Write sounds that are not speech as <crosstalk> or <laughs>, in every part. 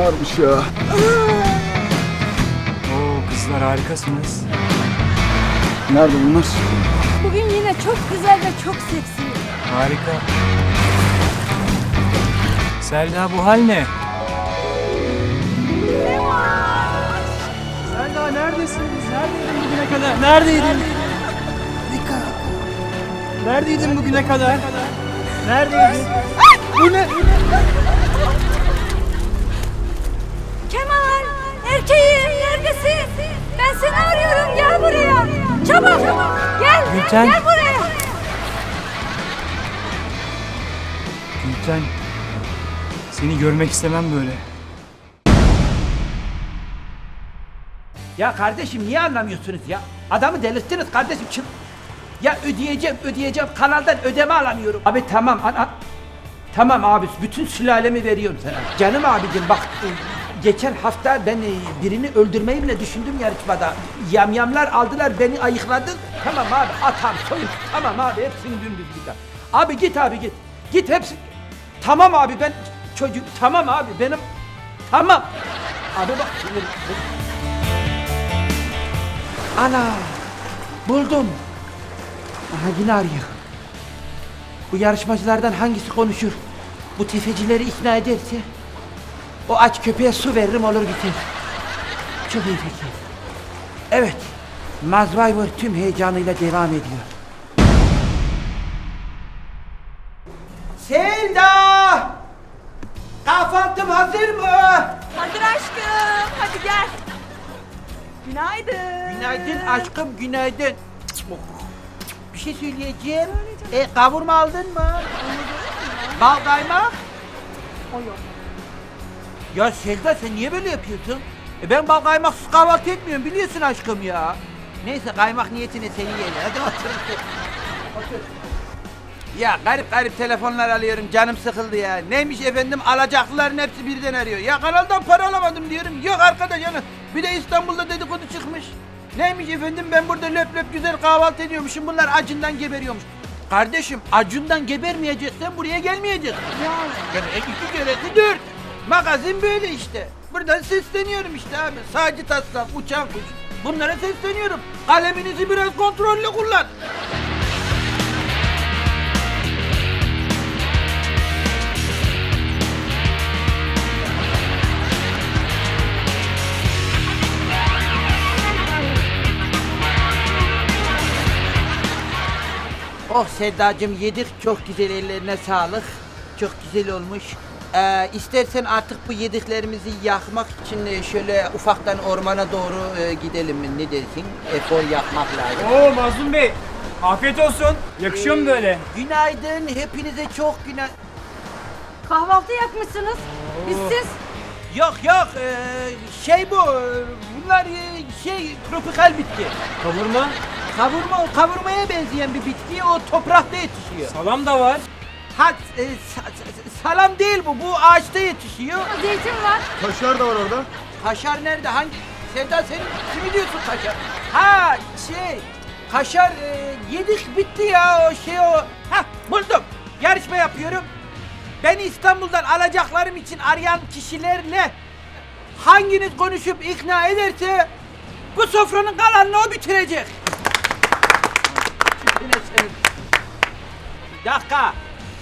ağrımış ya. Oo kızlar harikasınız. Nerede bunlar? Bugün yine çok güzel ve çok seksi. Harika. Selda bu hal ne? Selda neredesiniz? Neredeydin bugüne kadar? Neredeydin? Harika. Neredeydin bugüne kadar? Neredeydin? Bu ne? Kemal, erkeğim neredesin? Ben seni arıyorum gel buraya. Çabuk gel Gülten. gel buraya. Gülten. Seni görmek istemem böyle. Ya kardeşim niye anlamıyorsunuz ya? Adamı delirttiniz kardeşim. Çıl... Ya ödeyeceğim ödeyeceğim kanaldan ödeme alamıyorum. Abi tamam ana... Tamam abi bütün sülalemi veriyorum sana. Canım abicim bak geçen hafta ben e, birini öldürmeyi bile düşündüm yarışmada. Yamyamlar aldılar beni ayıkladı. Tamam abi atam soyun. Tamam abi hepsini dümdüz gider. Abi git abi git. Git hepsi. Tamam abi ben çocuk tamam abi benim tamam. Abi bak Ana! Buldum. Aha yine arıyor. Bu yarışmacılardan hangisi konuşur? Bu tefecileri ikna ederse o aç köpeğe su veririm olur biter. Çok iyi fikir. Evet. Mazvayver tüm heyecanıyla devam ediyor. Selda! Kahvaltım hazır mı? Hadi aşkım, hadi gel. Günaydın. Günaydın aşkım, günaydın. Oh, Bir şey söyleyeceğim. E, kavurma aldın mı? Bal kaymak? O yok. Ya Selda sen niye böyle yapıyorsun? E ben bal kaymaksız kahvaltı etmiyorum biliyorsun aşkım ya. Neyse kaymak niyetine seni yiyelim. Hadi otur. otur. Ya garip garip telefonlar alıyorum canım sıkıldı ya. Neymiş efendim alacaklıların hepsi birden arıyor. Ya kanaldan para alamadım diyorum. Yok arkadaş yani bir de İstanbul'da dedikodu çıkmış. Neymiş efendim ben burada löp löp güzel kahvaltı ediyormuşum bunlar acından geberiyormuş. Kardeşim acından gebermeyeceksen buraya gelmeyeceksin. Yani. Yani iki keresi dört. Magazin böyle işte. Buradan sesleniyorum işte abi. Sacı taslak, uçan kuş. Bunlara sesleniyorum. Kaleminizi biraz kontrollü kullan. Oh Sedacığım yedik çok güzel ellerine sağlık. Çok güzel olmuş. Ee, istersen artık bu yediklerimizi yakmak için e, şöyle ufaktan ormana doğru e, gidelim mi? Ne dersin? Efor yapmak lazım. Oo Mazlum Bey. Afiyet olsun. Yakışıyor mu böyle? Günaydın. Hepinize çok günaydın. Kahvaltı yapmışsınız. Biz siz Yok yok e, şey bu. e, Bunlar e, şey tropikal bitki. Kavurma. Kavurma kavurmaya benzeyen bir bitki. O toprakta yetişiyor. Salam da var. Ha e, sa- sa- salam değil bu. Bu ağaçta yetişiyor. zeytin var. Kaşar da var orada. Kaşar nerede? Hangi? Sevda sen kimi diyorsun kaşar? Ha şey kaşar e, yedik bitti ya o şey o. Ha buldum. Yarışma yapıyorum. Beni İstanbul'dan alacaklarım için arayan kişilerle hanginiz konuşup ikna ederse bu sofranın kalanını o bitirecek. Senin. Bir dakika.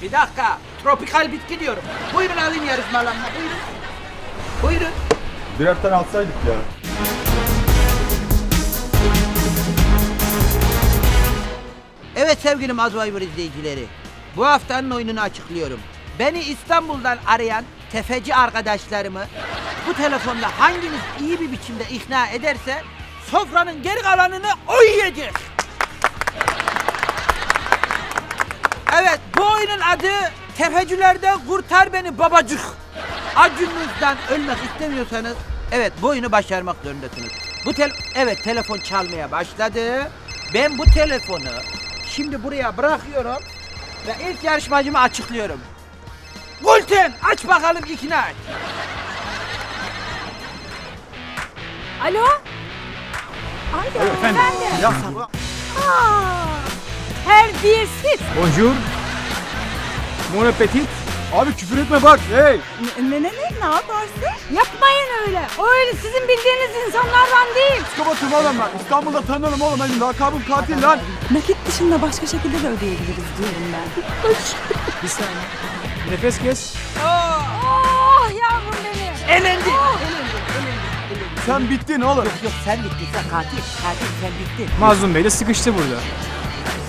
Bir dakika. Tropikal bitki diyorum. Buyurun alayım yarışmalarına. Buyurun. Buyurun. Birer tane alsaydık ya. Evet sevgili Mazvayver izleyicileri. Bu haftanın oyununu açıklıyorum. Beni İstanbul'dan arayan tefeci arkadaşlarımı bu telefonda hanginiz iyi bir biçimde ikna ederse sofranın geri kalanını o yiyecek. Evet bu oyunun adı Tefecilerden Kurtar Beni Babacık. Acununuzdan ölmek istemiyorsanız evet bu oyunu başarmak zorundasınız. Bu tel evet telefon çalmaya başladı. Ben bu telefonu şimdi buraya bırakıyorum ve ilk yarışmacımı açıklıyorum. Gülten aç bakalım ikna et. Alo? Alo efendim. Ya Aa, her bir siz. Bonjour. Bon appetit. Abi küfür etme bak. Hey. Ne ne ne ne yaparsın? Yapmayın öyle. O öyle sizin bildiğiniz insanlardan değil. Psikopatım oğlum ben. İstanbul'da tanırım oğlum benim. Lakabım katil lan. Nakit dışında başka şekilde de ödeyebiliriz diyorum ben. <laughs> Bir saniye. Nefes kes. Oh yavrum benim. Elendi. Sen bittin oğlum. Yok yok sen bittin sen katil. Katil sen bittin. Mazlum Bey de sıkıştı burada.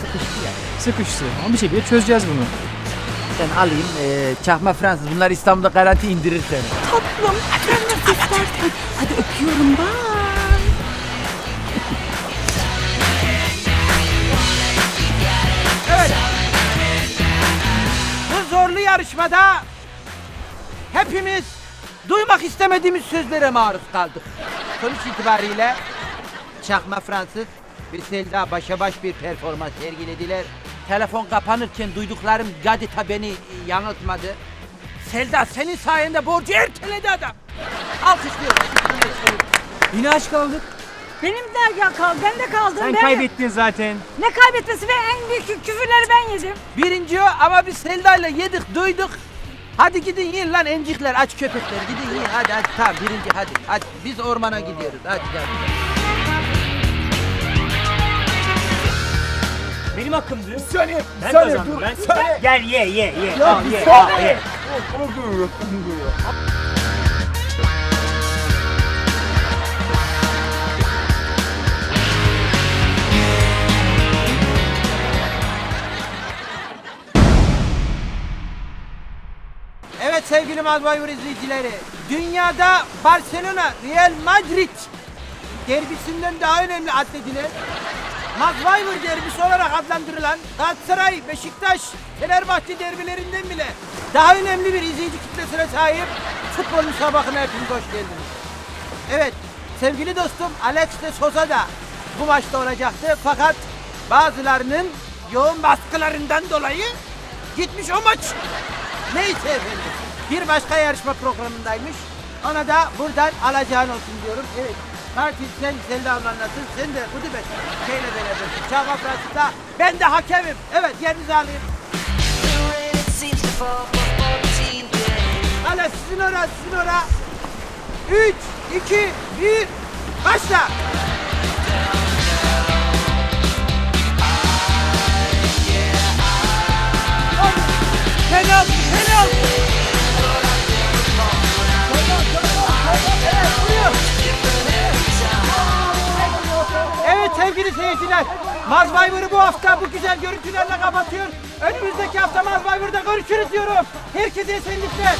Sıkıştı ya. Sıkıştı. Ama bir şekilde çözeceğiz bunu. Ben alayım eee, çakma Fransız. Bunlar İstanbul'da garanti indirir seni. Tatlım sen nasıl istersen. Hadi öpüyorum bye. Bu zorlu yarışmada hepimiz duymak istemediğimiz sözlere maruz kaldık. Sonuç itibariyle Çakma Fransız bir Selda başa baş bir performans sergilediler. Telefon kapanırken duyduklarım gadita beni yanıltmadı. Selda senin sayende borcu erteledi adam. Alkışlıyorum. Yine aç kaldık. Benim de ya kal, ben de kaldım. Sen ben... kaybettin zaten. Ne kaybetmesi be en büyük kü- küfürleri ben yedim. Birinci o ama biz Selda'yla yedik duyduk. Hadi gidin yiyin lan encikler aç köpekler gidin yiyin hadi hadi tamam birinci hadi hadi biz ormana gidiyoruz hadi hadi. Hakkımdı. Bir saniye. Bir Ben saniye kazandım. dur. Ben... Saniye. Gel ye ye ye. Ya Al, bir ye. saniye. al, ye. Evet sevgili Mazbayur izleyicileri dünyada Barcelona Real Madrid derbisinden daha önemli addedilen Mazbayur derbisi olarak adlandırılan Galatasaray, Beşiktaş, Fenerbahçe derbilerinden bile daha önemli bir izleyici kitlesine sahip futbol müsabakına hepiniz hoş geldiniz. Evet, sevgili dostum Alex de Souza da bu maçta olacaktı fakat bazılarının yoğun baskılarından dolayı gitmiş o maç. Neyse efendim, bir başka yarışma programındaymış. Ona da buradan alacağın olsun diyorum. Evet, Martin sen Selda ablanlasın, sen de Kudübet şeyle berabersin. Çağma Fransız'da ben de hakemim. Evet, yerinizi alayım. Hala sizin ora, sizin ora. 3, 2, 1, başla. Penaltı, penaltı. Seyirciler, Mazbaybur'u bu hafta bu güzel görüntülerle kapatıyor. Önümüzdeki hafta Mazbaybur'da görüşürüz diyorum. Herkese esenlikler.